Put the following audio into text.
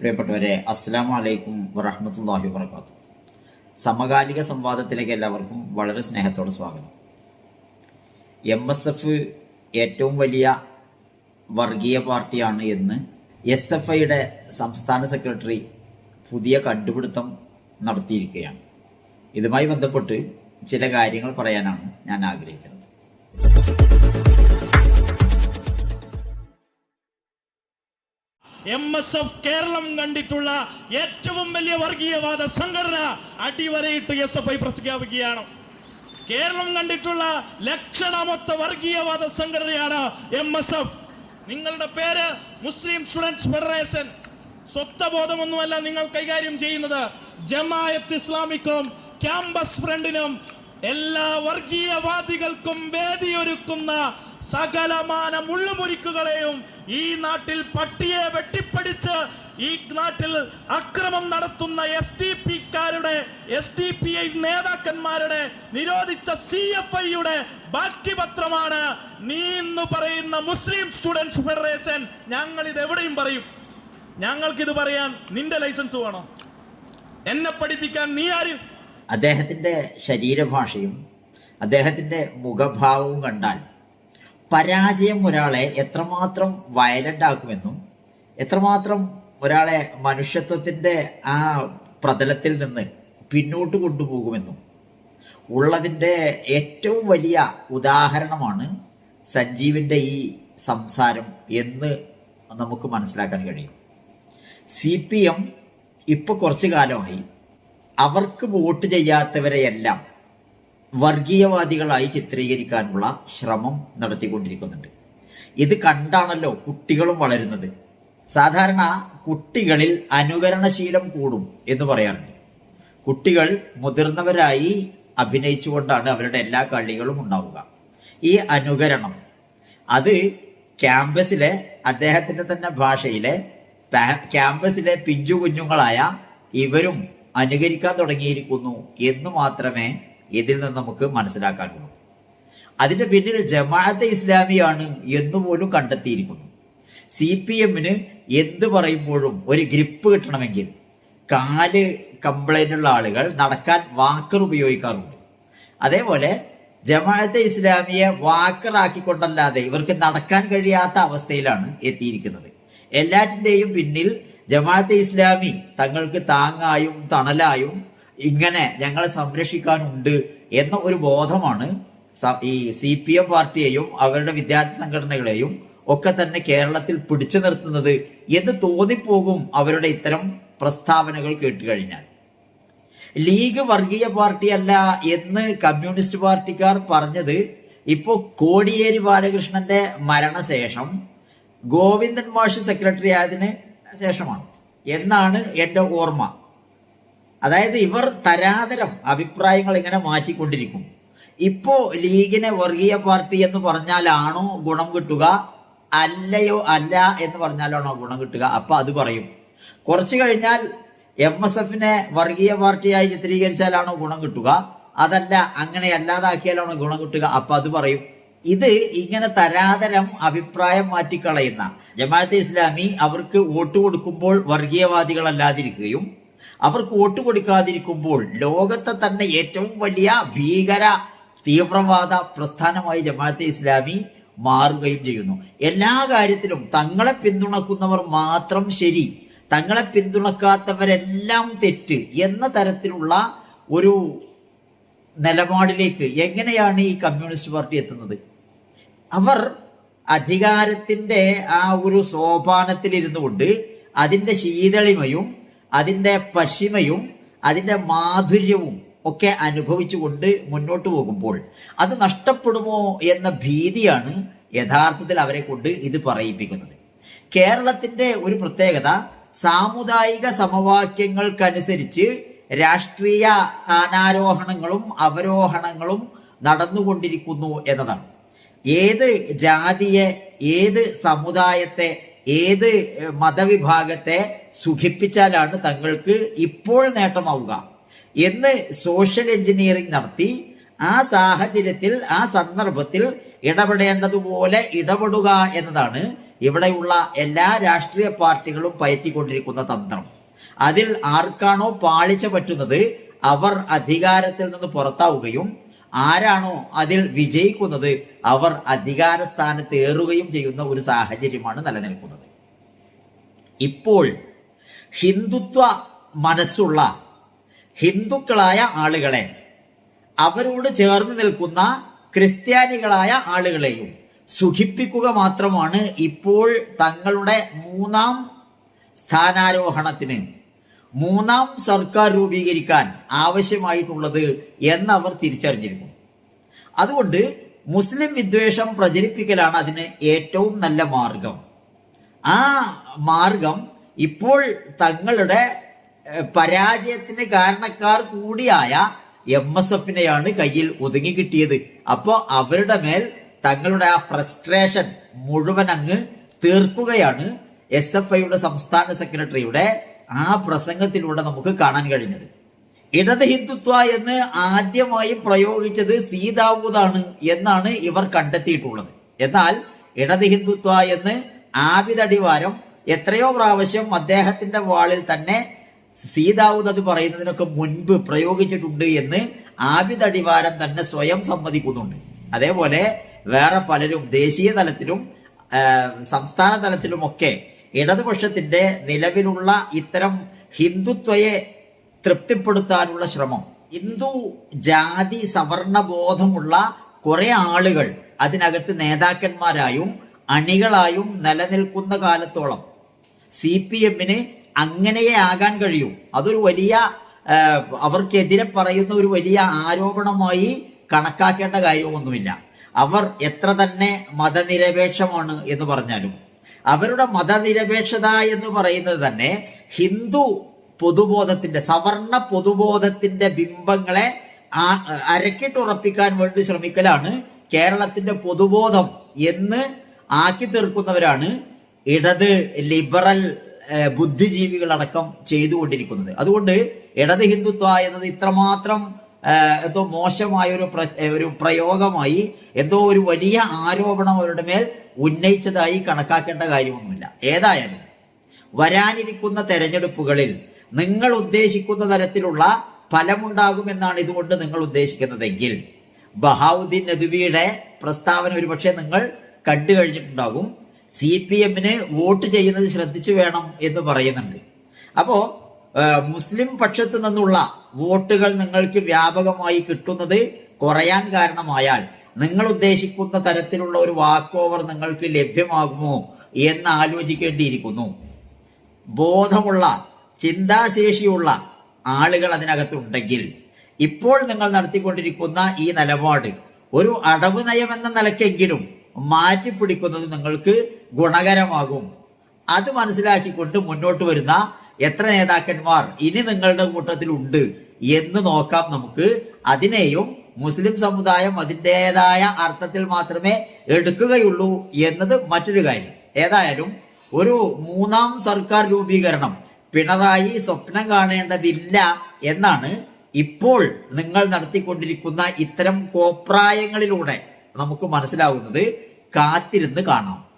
പ്രിയപ്പെട്ടവരെ അസ്സാം വലൈക്കും വറഹമത്തല്ലാഹി വർക്കാത്തു സമകാലിക സംവാദത്തിലേക്ക് എല്ലാവർക്കും വളരെ സ്നേഹത്തോടെ സ്വാഗതം. എം എസ് എഫ് ഏറ്റവും വലിയ വർഗീയ പാർട്ടിയാണ് എന്ന് എസ് എഫ് ഐയുടെ സംസ്ഥാന സെക്രട്ടറി പുതിയ കണ്ടുപിടുത്തം നടത്തിയിരിക്കുകയാണ്. ഇതുമായി ബന്ധപ്പെട്ട് ചില കാര്യങ്ങൾ പറയാനാണ് ഞാൻ ആഗ്രഹിക്കുന്നത്. എം എസ് എഫ് കേരളം കണ്ടിട്ടുള്ള ഏറ്റവും വലിയ വർഗീയവാദ സംഘടന അടിവരയിട്ട് എസ് എഫ് ഐ പ്രഖ്യാപിക്കുകയാണ്. കേരളം കണ്ടിട്ടുള്ള ലക്ഷണമൊത്ത വർഗീയവാദ സംഘടനയാണ് എം എസ് എഫ് നിങ്ങളുടെ പേര് മുസ്ലിം സ്റ്റുഡൻസ് ഫെഡറേഷൻ. സ്വത്വബോധമൊന്നുമല്ല നിങ്ങൾ കൈകാര്യം ചെയ്യുന്നത്. ജമായത്ത് ഇസ്ലാമിക്കും ക്യാമ്പസ് ഫ്രണ്ടിനും എല്ലാ വർഗീയവാദികൾക്കും വേദിയൊരുക്കുന്ന സകലമാന മുള്ളുമുരിക്കുകളെയും ഈ നാട്ടിൽ പട്ടിയെ വെട്ടിപ്പടിച്ച് ഈ നാട്ടിൽ അക്രമം നടത്തുന്ന എസ് ഡി പിക്കാരുടെ എസ് ഡി പി ഐ നേതാക്കന്മാരുടെ നിരോധിച്ച സി എഫ് ഐയുടെ ബാക്കി പത്രമാണ് നീ എന്ന് പറയുന്ന മുസ്ലിം സ്റ്റുഡൻസ് ഫെഡറേഷൻ. ഞങ്ങൾ ഇത് എവിടെയും പറയും. ഞങ്ങൾക്കിത് പറയാൻ നിന്റെ ലൈസൻസ് വേണോ? എന്നെ പഠിപ്പിക്കാൻ നീ ആരും? അദ്ദേഹത്തിന്റെ ശരീരഭാഷയും അദ്ദേഹത്തിന്റെ മുഖഭാവവും കണ്ടാൽ പരാജയം ഒരാളെ എത്രമാത്രം വയലന്റ് ആക്കുമെന്നും എത്രമാത്രം ഒരാളെ മനുഷ്യത്വത്തിന്റെ ആ പ്രതലത്തിൽ നിന്ന് പിന്നോട്ട് കൊണ്ടുപോകുമെന്നും ഉള്ളതിന്റെ ഏറ്റവും വലിയ ഉദാഹരണമാണ് സഞ്ജീവിന്റെ ഈ സംസാരം എന്ന് നമുക്ക് മനസ്സിലാക്കാൻ കഴിയും. സി പി എം ഇപ്പോൾ കുറച്ചു കാലമായി അവർക്ക് വോട്ട് ചെയ്യാത്തവരെയെല്ലാം വർഗീയവാദികളായി ചിത്രീകരിക്കാനുള്ള ശ്രമം നടത്തിക്കൊണ്ടിരിക്കുന്നുണ്ട്. ഇത് കണ്ടാണല്ലോ കുട്ടികളും വളരുന്നത്. സാധാരണ കുട്ടികളിൽ അനുകരണശീലം കൂടും എന്ന് പറയാറുണ്ട്. കുട്ടികൾ മുതിർന്നവരായി അഭിനയിച്ചുകൊണ്ടാണ് അവരുടെ എല്ലാ കളികളും ഉണ്ടാവുക. ഈ അനുകരണം അത് ക്യാമ്പസിലെ അദ്ദേഹത്തിന്റെ തന്നെ ഭാഷയിലെ ക്യാമ്പസിലെ പിഞ്ചു കുഞ്ഞുങ്ങളായ ഇവരും അനുകരിക്കാൻ തുടങ്ങിയിരിക്കുന്നു എന്ന് മാത്രമേ ഇതിൽ നിന്ന് നമുക്ക് മനസ്സിലാക്കാനുള്ളൂ അതിന്റെ പിന്നിൽ ജമാഅത്തെ ഇസ്ലാമിയാണ് എന്നുപോലും കണ്ടെത്തിയിരിക്കുന്നു. സി പി എമ്മിന് എന്ത് പറയുമ്പോഴും ഒരു ഗ്രിപ്പ് കിട്ടണമെങ്കിൽ കാൽ കംപ്ലൈന്റ് ഉള്ള ആളുകൾ നടക്കാൻ വാക്കർ ഉപയോഗിക്കാറുണ്ട്. അതേപോലെ ജമാഅത്തെ ഇസ്ലാമിയെ വാക്കറാക്കിക്കൊണ്ടല്ലാതെ ഇവർക്ക് നടക്കാൻ കഴിയാത്ത അവസ്ഥയിലാണ് എത്തിയിരിക്കുന്നത്. എല്ലാറ്റിന്റെയും പിന്നിൽ ജമാഅത്തെ ഇസ്ലാമി തങ്ങൾക്ക് താങ്ങായും തണലായും ഇങ്ങനെ ഞങ്ങളെ സംരക്ഷിക്കാനുണ്ട് എന്ന ഒരു ബോധമാണ് ഈ സി പി എം പാർട്ടിയെയും അവരുടെ വിദ്യാർത്ഥി സംഘടനകളെയും ഒക്കെ തന്നെ കേരളത്തിൽ പിടിച്ചു നിർത്തുന്നത് എന്ന് തോന്നിപ്പോകും അവരുടെ ഇത്തരം പ്രസ്താവനകൾ കേട്ട് കഴിഞ്ഞാൽ. ലീഗ് വർഗീയ പാർട്ടിയല്ല എന്ന് കമ്മ്യൂണിസ്റ്റ് പാർട്ടിക്കാർ പറഞ്ഞത് ഇപ്പോൾ കോടിയേരി ബാലകൃഷ്ണന്റെ മരണശേഷം ഗോവിന്ദൻ മാഷ് സെക്രട്ടറി ആയതിന് ശേഷമാണ്. എന്നാണ് എന്റെ ഓർമ്മ. അതായത് ഇവർ തരാതരം അഭിപ്രായങ്ങൾ ഇങ്ങനെ മാറ്റിക്കൊണ്ടിരിക്കും. ഇപ്പോ ലീഗിനെ വർഗീയ പാർട്ടി എന്ന് പറഞ്ഞാലാണോ ഗുണം കിട്ടുക? അല്ലയോ അല്ല എന്ന് പറഞ്ഞാലാണോ ഗുണം കിട്ടുക? അപ്പൊ അത് പറയും. കുറച്ച് കഴിഞ്ഞാൽ എം എസ് എഫിനെ വർഗീയ പാർട്ടിയായി ചിത്രീകരിച്ചാലാണോ ഗുണം കിട്ടുക? അതല്ല അങ്ങനെ അല്ലാതാക്കിയാലാണോ ഗുണം കിട്ടുക? അപ്പൊ അത് പറയും. ഇത് ഇങ്ങനെ തരാതരം അഭിപ്രായം മാറ്റിക്കളയുന്ന ജമാഅത്തെ ഇസ്ലാമി അവർക്ക് വോട്ട് കൊടുക്കുമ്പോൾ വർഗീയവാദികളല്ലാതിരിക്കുകയും അവർക്ക് വോട്ട് കൊടുക്കാതിരിക്കുമ്പോൾ ലോകത്തെ തന്നെ ഏറ്റവും വലിയ ഭീകര തീവ്രവാദ പ്രസ്ഥാനമായി ജമാഅത്തെ ഇസ്ലാമി മാറുകയും ചെയ്യുന്നു. എല്ലാ കാര്യത്തിലും തങ്ങളെ പിന്തുണക്കുന്നവർ മാത്രം ശരി. തങ്ങളെ പിന്തുണക്കാത്തവരെല്ലാം തെറ്റ് എന്ന തരത്തിലുള്ള ഒരു നിലപാടിലേക്ക് എങ്ങനെയാണ് ഈ കമ്മ്യൂണിസ്റ്റ് പാർട്ടി എത്തുന്നത്? അവർ അധികാരത്തിന്റെ ആ ഒരു സോപാനത്തിലിരുന്നു കൊണ്ട് അതിന്റെ ശീതളിമയും അതിന്റെ പശിമയും അതിന്റെ മാധുര്യവും ഒക്കെ അനുഭവിച്ചുകൊണ്ട് മുന്നോട്ട് പോകുമ്പോൾ അത് നഷ്ടപ്പെടുമോ എന്ന ഭീതിയാണ് യഥാർത്ഥത്തിൽ അവരെ കൊണ്ട് ഇത് പറയിപ്പിക്കുന്നത്. കേരളത്തിന്റെ ഒരു പ്രത്യേകത സാമുദായിക സമവാക്യങ്ങൾക്കനുസരിച്ച് രാഷ്ട്രീയ സ്ഥാനാരോഹണങ്ങളും അവരോഹണങ്ങളും നടന്നുകൊണ്ടിരിക്കുന്നു എന്നതാണ്. ഏത് ജാതിയെ ഏത് സമുദായത്തെ ഏത് മതവിഭാഗത്തെ സുഖിപ്പിച്ചാലാണ് തങ്ങൾക്ക് ഇപ്പോൾ നേട്ടമാവുക. എന്ന് സോഷ്യൽ എഞ്ചിനീയറിംഗ് നടത്തി ആ സാഹചര്യത്തിൽ ആ സന്ദർഭത്തിൽ ഇടപെടേണ്ടതുപോലെ ഇടപെടുക എന്നതാണ് ഇവിടെയുള്ള എല്ലാ രാഷ്ട്രീയ പാർട്ടികളും പയറ്റിക്കൊണ്ടിരിക്കുന്ന തന്ത്രം. അതിൽ ആർക്കാണോ പാളിച്ച പറ്റുന്നത് അവർ അധികാരത്തിൽ നിന്ന് പുറത്താവുകയും ആരാണോ അതിൽ വിജയിക്കുന്നത് അവർ അധികാര സ്ഥാനത്ത് ഏറുകയും ചെയ്യുന്ന ഒരു സാഹചര്യമാണ് നിലനിൽക്കുന്നത്. ഇപ്പോൾ ഹിന്ദുത്വ മനസ്സുള്ള ഹിന്ദുക്കളായ ആളുകളെ അവരോട് ചേർന്ന് നിൽക്കുന്ന ക്രിസ്ത്യാനികളായ ആളുകളെയും സുഖിപ്പിക്കുക മാത്രമാണ് ഇപ്പോൾ തങ്ങളുടെ മൂന്നാം സ്ഥാനാരോഹണത്തിന് മൂന്നാം സർക്കാർ രൂപീകരിക്കാൻ ആവശ്യമായിട്ടുള്ളത് എന്നവർ തിരിച്ചറിഞ്ഞിരുന്നു അതുകൊണ്ട് മുസ്ലിം വിദ്വേഷം പ്രചരിപ്പിക്കലാണ് അതിന് ഏറ്റവും നല്ല മാർഗം. ആ മാർഗം ഇപ്പോൾ തങ്ങളുടെ പരാജയത്തിന് കാരണക്കാർ കൂടിയായ എം എസ് എഫിനെയാണ് കയ്യിൽ ഒതുങ്ങി കിട്ടിയത്. അപ്പോൾ അവരുടെ മേൽ തങ്ങളുടെ ആ ഫ്രസ്ട്രേഷൻ മുഴുവൻ അങ്ങ് തീർക്കുകയാണ് എസ് എഫ് ഐയുടെ സംസ്ഥാന സെക്രട്ടറിയുടെ ആ പ്രസംഗത്തിലൂടെ നമുക്ക് കാണാൻ കഴിഞ്ഞത്. ഇടത് ഹിന്ദുത്വ എന്ന് ആദ്യമായി പ്രയോഗിച്ചത് സീതാവൂതാണ് എന്നാണ് ഇവർ കണ്ടെത്തിയിട്ടുള്ളത്. എന്നാൽ ഇടത് ഹിന്ദുത്വ എന്ന് ആവിതടിവാരം എത്രയോ പ്രാവശ്യം അദ്ദേഹത്തിന്റെ വാളിൽ തന്നെ സീതാവൂത് അത് പറയുന്നതിനൊക്കെ മുൻപ് പ്രയോഗിച്ചിട്ടുണ്ട് എന്ന് ആവിതടിവാരം തന്നെ സ്വയം സമ്മതിക്കുന്നുണ്ട്. അതേപോലെ വേറെ പലരും ദേശീയ തലത്തിലും സംസ്ഥാന തലത്തിലുമൊക്കെ ഇടതുപക്ഷത്തിന്റെ നിലവിലുള്ള ഇത്തരം ഹിന്ദുത്വയെ തൃപ്തിപ്പെടുത്താനുള്ള ശ്രമം. ഹിന്ദു ജാതി സവർണ ബോധമുള്ള കുറെ ആളുകൾ അതിനകത്ത് നേതാക്കന്മാരായും അണികളായും നിലനിൽക്കുന്ന കാലത്തോളം സി പി എമ്മിന് അങ്ങനെയേ ആകാൻ കഴിയൂ. അതൊരു വലിയ അവർക്കെതിരെ പറയുന്ന ഒരു വലിയ ആരോപണമായി കണക്കാക്കേണ്ട കാര്യമൊന്നുമില്ല. അവർ എത്ര തന്നെ മതനിരപേക്ഷമാണ് എന്ന് പറഞ്ഞാലും അവരുടെ മതനിരപേക്ഷത എന്ന് പറയുന്നത് തന്നെ ഹിന്ദു പൊതുബോധത്തിന്റെ സവർണ പൊതുബോധത്തിന്റെ ബിംബങ്ങളെ അരക്കിട്ടുറപ്പിക്കാൻ വേണ്ടി ശ്രമിക്കലാണ്. കേരളത്തിന്റെ പൊതുബോധം എന്ന് ആക്കി തീർക്കുന്നവരാണ് ഇടത് ലിബറൽ ബുദ്ധിജീവികളടക്കം ചെയ്തുകൊണ്ടിരിക്കുന്നത്. അതുകൊണ്ട് ഇടത് ഹിന്ദുത്വ എന്നത് ഇത്രമാത്രം എന്തോ മോശമായ ഒരു ഒരു പ്രയോഗമായി എന്തോ ഒരു വലിയ ആരോപണം അവരുടെ മേൽ ഉന്നയിച്ചതായി കണക്കാക്കേണ്ട കാര്യമൊന്നുമില്ല. ഏതായാലും വരാനിരിക്കുന്ന തെരഞ്ഞെടുപ്പുകളിൽ നിങ്ങൾ ഉദ്ദേശിക്കുന്ന തരത്തിലുള്ള ഫലമുണ്ടാകുമെന്നാണ് ഇതുകൊണ്ട് നിങ്ങൾ ഉദ്ദേശിക്കുന്നതെങ്കിൽ ബഹാവുദ്ദീൻ നദ്വിയുടെ പ്രസ്താവന ഒരുപക്ഷെ നിങ്ങൾ കണ്ടു കഴിഞ്ഞിട്ടുണ്ടാകും. സി പി എമ്മിന് വോട്ട് ചെയ്യുന്നത് ശ്രദ്ധിച്ചു വേണം എന്ന് പറയുന്നുണ്ട്. അപ്പോൾ മുസ്ലിം പക്ഷത്തു നിന്നുള്ള വോട്ടുകൾ നിങ്ങൾക്ക് വ്യാപകമായി കിട്ടുന്നത് കുറയാൻ കാരണമായാൽ നിങ്ങൾ ഉദ്ദേശിക്കുന്ന തരത്തിലുള്ള ഒരു വാക്ക് ഓവർ നിങ്ങൾക്ക് ലഭ്യമാകുമോ എന്ന് ആലോചിക്കേണ്ടിയിരിക്കുന്നു. ബോധമുള്ള ചിന്താശേഷിയുള്ള ആളുകൾ അതിനകത്തുണ്ടെങ്കിൽ ഇപ്പോൾ നിങ്ങൾ നടത്തിക്കൊണ്ടിരിക്കുന്ന ഈ നിലപാട് ഒരു അടവ് നയം എന്ന നിലക്കെങ്കിലും മാറ്റിപ്പിടിക്കുന്നത് നിങ്ങൾക്ക് ഗുണകരമാകും. അത് മനസ്സിലാക്കിക്കൊണ്ട് മുന്നോട്ട് വരുന്ന എത്ര നേതാക്കന്മാർ ഇനി നിങ്ങളുടെ കൂട്ടത്തിലുണ്ട് എന്ന് നോക്കാം നമുക്ക്. അതിനെയും മുസ്ലിം സമുദായം അതിന്റെതായ അർത്ഥത്തിൽ മാത്രമേ എടുക്കുകയുള്ളൂ എന്നത് മറ്റൊരു കാര്യം. ഏതായാലും ഒരു മൂന്നാം സർക്കാർ രൂപീകരണം പിണറായി സ്വപ്നം കാണേണ്ടതില്ല എന്നാണ് ഇപ്പോൾ നിങ്ങൾ നടത്തിക്കൊണ്ടിരിക്കുന്ന ഇത്തരം കോപ്രായങ്ങളിലൂടെ നമുക്ക് മനസ്സിലാവുന്നത് കാത്തിരുന്ന് കാണാം.